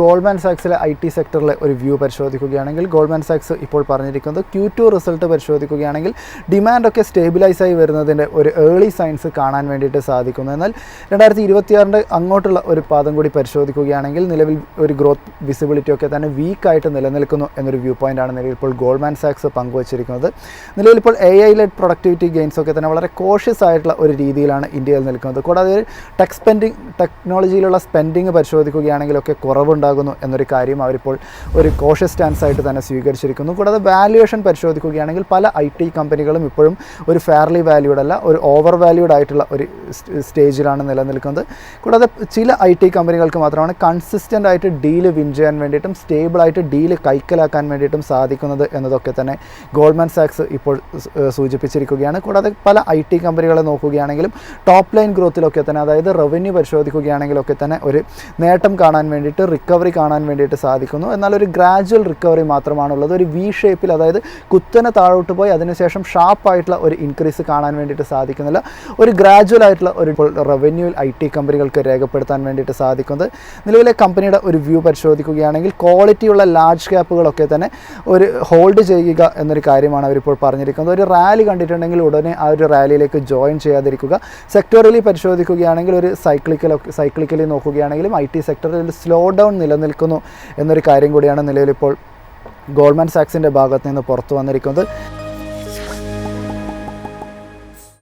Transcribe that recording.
Goldman സാക്സിലെ I T സെക്ടറിലെ ഒരു വ്യൂ പരിശോധിക്കുകയാണെങ്കിൽ ഗോൾഡ്മാൻ സാക്സ് ഇപ്പോൾ പറഞ്ഞിരിക്കുന്നത് ക്യൂ ടു റിസൾട്ട് പരിശോധിക്കുകയാണെങ്കിൽ ഡിമാൻഡൊക്കെ സ്റ്റേബിലൈസ് ആയി വരുന്നതിന്റെ ഒരു ഏർലി സയൻസ് കാണാൻ വേണ്ടിയിട്ട് സാധിക്കുന്നു. എന്നാൽ രണ്ടായിരത്തി ഇരുപത്തിയാറിന്റെ അങ്ങോട്ടുള്ള ഒരു പാദം കൂടി പരിശോധിക്കുകയാണെങ്കിൽ നിലവിൽ ഒരു ഗ്രോത്ത് വിസിബിലിറ്റി ഒക്കെ തന്നെ വീക്കായിട്ട് നിലനിൽക്കുന്നു എന്നൊരു വ്യൂ പോയിന്റാണ് നിലവിൽ ഇപ്പോൾ ഗോൾഡ്മാൻ സാക്സ് പങ്കുവച്ചിരിക്കുന്നത്. നിലവിൽ ഇപ്പോൾ A I led productivity gains ഒക്കെ തന്നെ വളരെ കോഷ്യസ് ആയിട്ടുള്ള ഒരു രീതിയിലാണ് ഇന്ത്യയിൽ നിൽക്കുന്നത്. കൂടാതെ ടെക് സ്പെൻഡിങ് ടെക്നോളജിയിലുള്ള സ്പെൻഡിങ് പരിശോധിക്കുകയാണെങ്കിലൊക്കെ കുറവുണ്ടാകുന്നു എന്നൊരു കാര്യം അവരിപ്പോൾ ഒരു കോഷ്യസ് സ്റ്റാൻസ് ആയിട്ട് തന്നെ സ്വീകരിച്ചിരിക്കുന്നു. കൂടാതെ വാല്യുവേഷൻ പരിശോധിക്കുകയാണെങ്കിൽ പല ഐ ടി കമ്പനികളും ഇപ്പോഴും ഒരു ഫെയർലി വാല്യൂഡ് അല്ല ഒരു ഓവർ വാല്യൂഡ് ആയിട്ടുള്ള ഒരു സ്റ്റേജിലാണ് നിലനിൽക്കുന്നത്. കൂടാതെ ചില ഐ ടി കമ്പനികൾക്ക് മാത്രമാണ് കൺസിസ്റ്റന്റ് ആയിട്ട് ഡീൽ വിൻ ചെയ്യാൻ വേണ്ടിയിട്ടും സ്റ്റേബിളായിട്ട് ഡീൽ കൈക്കലാക്കാൻ വേണ്ടിയിട്ടും സാധിക്കുന്നത് എന്നതൊക്കെ തന്നെ ഗോൾഡ്മാൻ സാക്സ് ഇപ്പോൾ സൂചിപ്പിച്ചിരിക്കുകയാണ്. കൂടാതെ പല ഐ ടി കമ്പനികളെ നോക്കുകയാണെങ്കിലും ടോപ്പ് ലൈൻ ഗ്രോത്തിലൊക്കെ തന്നെ അതായത് റവന്യൂ പരിശോധിക്കുകയാണെങ്കിലൊക്കെ തന്നെ ഒരു നേട്ടം കാണാൻ വേണ്ടിയിട്ട് റിക്കവറി കാണാൻ വേണ്ടിയിട്ട് സാധിക്കുന്നു. എന്നാൽ ഒരു ഗ്രാജുവൽ റിക്കവറി മാത്രമാണുള്ളത്. ഒരു വി ഷേപ്പിൽ അതായത് കുത്തനെ താഴോട്ട് പോയി അതിനുശേഷം ഷാർപ്പായിട്ടുള്ള ഒരു ഇൻക്രീസ് കാണാൻ വേണ്ടിയിട്ട് സാധിക്കുന്നില്ല. ഒരു ഗ്രാജുവൽ ആയിട്ടുള്ള ഒരു റവന്യൂ ഐ ടി കമ്പനികൾക്ക് രേഖപ്പെടുത്താൻ വേണ്ടിയിട്ട് സാധിക്കുന്നത്. നിലവിലെ കമ്പനിയുടെ ഒരു വ്യൂ പരിശോധിക്കുകയാണെങ്കിൽ ക്വാളിറ്റിയുള്ള ലാർജ് ക്യാപ്പുകളൊക്കെ തന്നെ ഒരു ഹോൾഡ് ചെയ്യുക എന്നൊരു കാര്യമാണ് അവരിപ്പോൾ പറഞ്ഞിരിക്കുന്നത്. ഒരു റാലി കണ്ടിട്ടുണ്ടെങ്കിൽ ഉടനെ ആ ഒരു റാലിയിലേക്ക് ജോയിൻ ചെയ്യാതിരിക്കുക. സെക്ടോറിയലി പരിശോധിക്കുകയാണെങ്കിൽ ഒരു സൈക്ലിക്കലൊക്കെ സൈക്ലിക്കലി നോക്കുകയാണെങ്കിലും ഐ ടി സെക്ടറിൽ സ്ലോ ഡൗൺ നിലനിൽക്കുന്നു എന്നൊരു കാര്യം കൂടിയാണ് നിലവിലിപ്പോൾ ഗോൾഡ്മാൻ സാക്സിന്റെ ഭാഗത്ത് നിന്ന് പുറത്തു വന്നിരിക്കുന്നത്.